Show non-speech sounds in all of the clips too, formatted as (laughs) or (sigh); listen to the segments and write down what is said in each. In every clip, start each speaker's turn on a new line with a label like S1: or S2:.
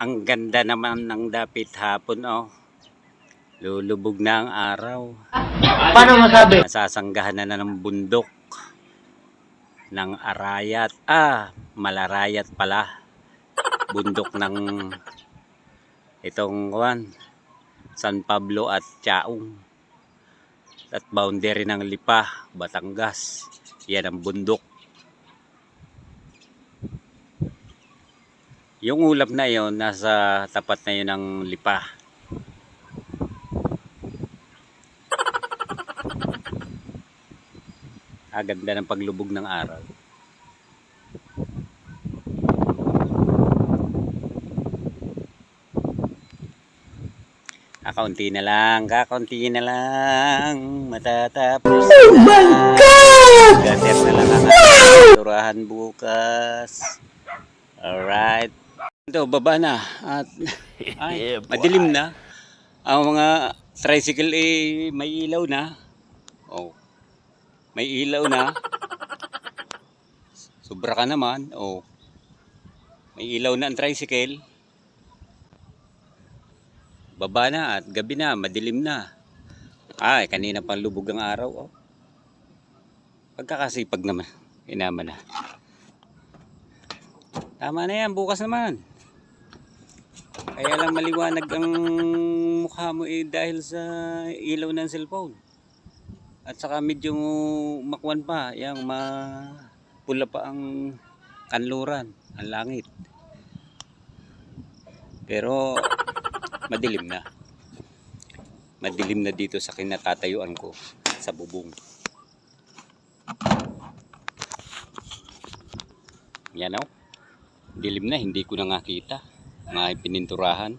S1: Ang ganda naman ng dapit hapon, oh. Lulubog na ang araw.
S2: Paano masabi?
S1: Nasasanggahan na, na ng bundok ng Arayat. Ah, Malarayat pala. Bundok ng itong kuwan, San Pablo at Chaong. At boundary ng Lipa, Batangas. Yan ang bundok. Yung ulap na yon nasa tapat na yun ng Lipa. (laughs) Ah, ganda ng paglubog ng araw. Kakaunti na lang, kakaunti na lang, matatapos Oh my God! Gater na lang ang ating turahan bukas. Alright. Ito, baba na. At, (laughs) ay, madilim na. Ang mga tricycle eh, may ilaw na. Oh. May ilaw na. (laughs) Sobra ka naman. Oh. May ilaw na ang tricycle. Baba na at gabi na, madilim na. Ay, kanina pang lubog ang araw. Oh. Pagkakasipag naman. Inaman na. Tama na yan, bukas naman. Kaya lang maliwanag ang mukha mo eh dahil sa ilaw ng cellphone. At saka medyo makwan pa, yung mapula pa ang kanluran, ang langit. Pero madilim na. Madilim na dito sa kinatatayuan ko sa bubong. Yan o. Dilim na, hindi ko na nga kita. Mga pininturahan.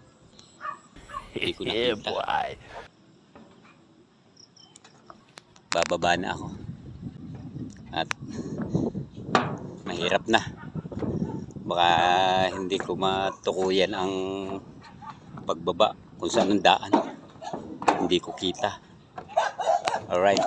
S1: Hindi ko nakita. (laughs) Bababa na ako. At mahirap na. Baka hindi ko matukuyan ang pagbaba kung saan ang daan. Hindi ko kita. Alright.